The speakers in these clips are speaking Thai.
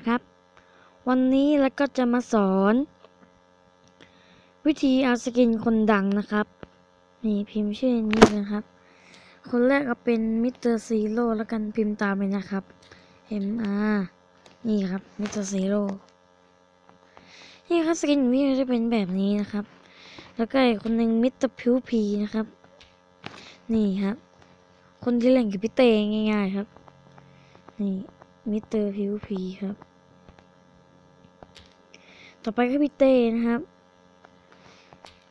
นะครับ วันนี้แล้วก็จะมาสอน วิธีเอาสกินคนดังนะครับ นี่พิมพ์ชื่อนี้นะครับ คนแรกก็เป็นมิสเตอร์ซีโร่แล้วกันพิมพ์ตามเลยนะครับ M R นี่ครับมิสเตอร์ซีโร่นี่ครับสกินของพี่จะเป็นแบบนี้นะครับ แล้วก็อีกคนหนึ่งมิสเตอร์พิวพีนะครับ นี่ครับ คนที่เล่นกับพี่เตง่ายๆครับ นี่มิสเตอร์พิวพีครับ ต่อไปก็พี่เต้นะครับ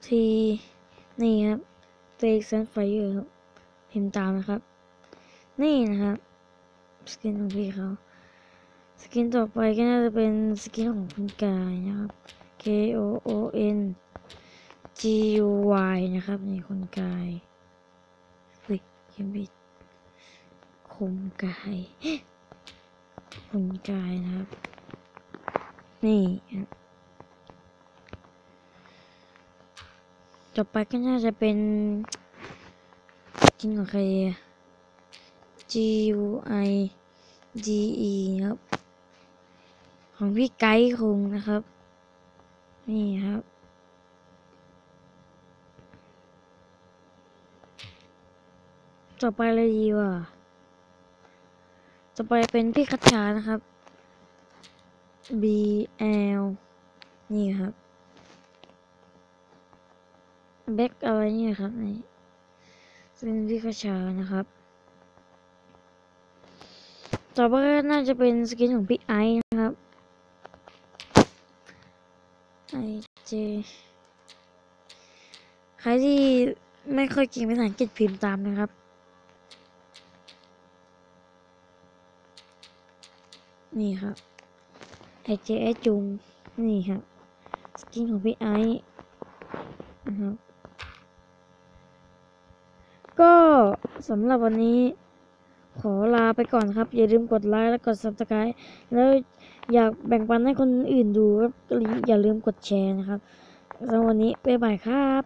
ทีนี่ครับเตกเซนไฟเออร์ครับพิมพ์ตามนะครับ นี่นะครับ สกินของพี่เขาสกินต่อไปก็น่าจะเป็นสกินของคุณกายนะครับ K O O N G U Y นะครับนี่คุณกายเฮ้ยยังไม่คมกายคุณกายนะครับ นี่ครับ ต่อไปก็น่าจะเป็นกินของใคร G U I G E ครับ ของพี่ไกด์คงนะครับ นี่ครับต่อไปเลยดีว่ะต่อไปเป็นพี่คัชชานะครับ B L นี่ครับ แบ็กอะไรเนี่ยครับนี่เป็นพี่คัชานะครับ ต่อไปน่าจะเป็นสกินของพี่ไอนะครับไอเจใครที่ไม่ค่อยเก่งภาษาอังกฤษพิมพ์ตามนะครับนี่ครับไอเจไอจุงนี่ครับ สกินของพี่ไอนะครับ ก็สำหรับวันนี้ ขอลาไปก่อนครับ อย่าลืมกดไลค์และกด subscribe แล้วอยากแบ่งปันให้คนอื่นดูก็อย่าลืมกดแชร์นะครับสำหรับวันนี้บ๊ายบายครับ